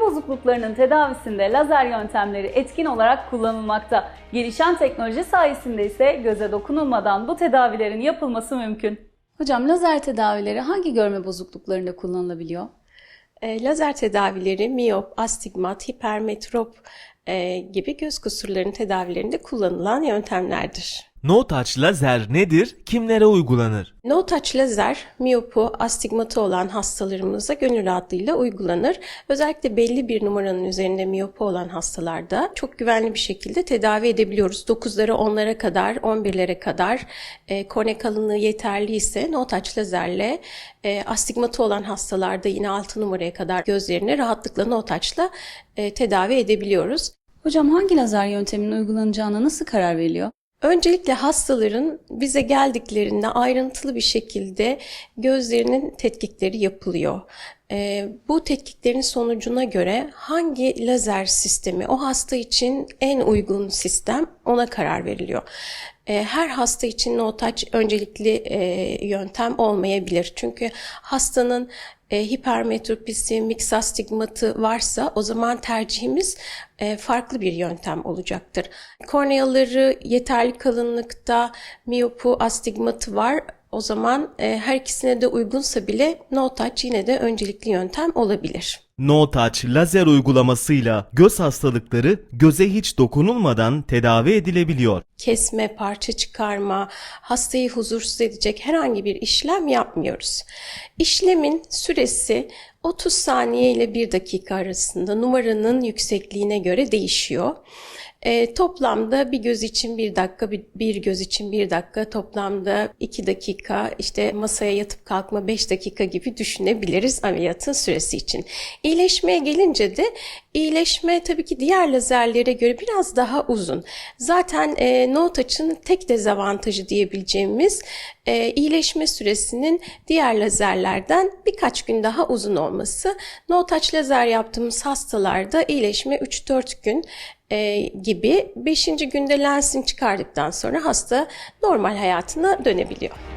bozukluklarının tedavisinde lazer yöntemleri etkin olarak kullanılmakta. Gelişen teknoloji sayesinde ise göze dokunulmadan bu tedavilerin yapılması mümkün. Hocam lazer tedavileri hangi görme bozukluklarında kullanılabiliyor? E, lazer tedavileri miyop, astigmat, hipermetrop e, gibi göz kusurlarının tedavilerinde kullanılan yöntemlerdir. No Touch lazer nedir? Kimlere uygulanır? No touch lazer, miyopu, astigmatı olan hastalarımıza gönül rahatlığıyla uygulanır. Özellikle belli bir numaranın üzerinde miyopu olan hastalarda çok güvenli bir şekilde tedavi edebiliyoruz. 9'lara, 10'lara kadar, 11'lere kadar e, korne kalınlığı yeterli ise no touch lazerle e, astigmatı olan hastalarda yine 6 numaraya kadar gözlerini rahatlıkla no touch'la e, tedavi edebiliyoruz. Hocam hangi lazer yönteminin uygulanacağına nasıl karar veriliyor? Öncelikle hastaların bize geldiklerinde ayrıntılı bir şekilde gözlerinin tetkikleri yapılıyor. Ee, bu tetkiklerin sonucuna göre hangi lazer sistemi o hasta için en uygun sistem ona karar veriliyor. Ee, her hasta için no touch öncelikli e, yöntem olmayabilir. Çünkü hastanın e, hipermetropisi, miksastigmatı varsa o zaman tercihimiz e, farklı bir yöntem olacaktır. Korneaları yeterli kalınlıkta, miyopu, astigmatı var. O zaman e, her ikisine de uygunsa bile no touch yine de öncelikli yöntem olabilir. No Touch lazer uygulamasıyla göz hastalıkları göze hiç dokunulmadan tedavi edilebiliyor. kesme, parça çıkarma, hastayı huzursuz edecek herhangi bir işlem yapmıyoruz. İşlemin süresi 30 saniye ile 1 dakika arasında numaranın yüksekliğine göre değişiyor. E, toplamda bir göz için bir dakika, bir, bir göz için bir dakika, toplamda iki dakika, işte masaya yatıp kalkma beş dakika gibi düşünebiliriz ameliyatın süresi için. İyileşmeye gelince de iyileşme tabii ki diğer lazerlere göre biraz daha uzun. Zaten e, no touch'ın tek dezavantajı diyebileceğimiz e, iyileşme süresinin diğer lazerlerden birkaç gün daha uzun olması. No touch lazer yaptığımız hastalarda iyileşme 3-4 gün e, gibi 5. günde lensini çıkardıktan sonra hasta normal hayatına dönebiliyor.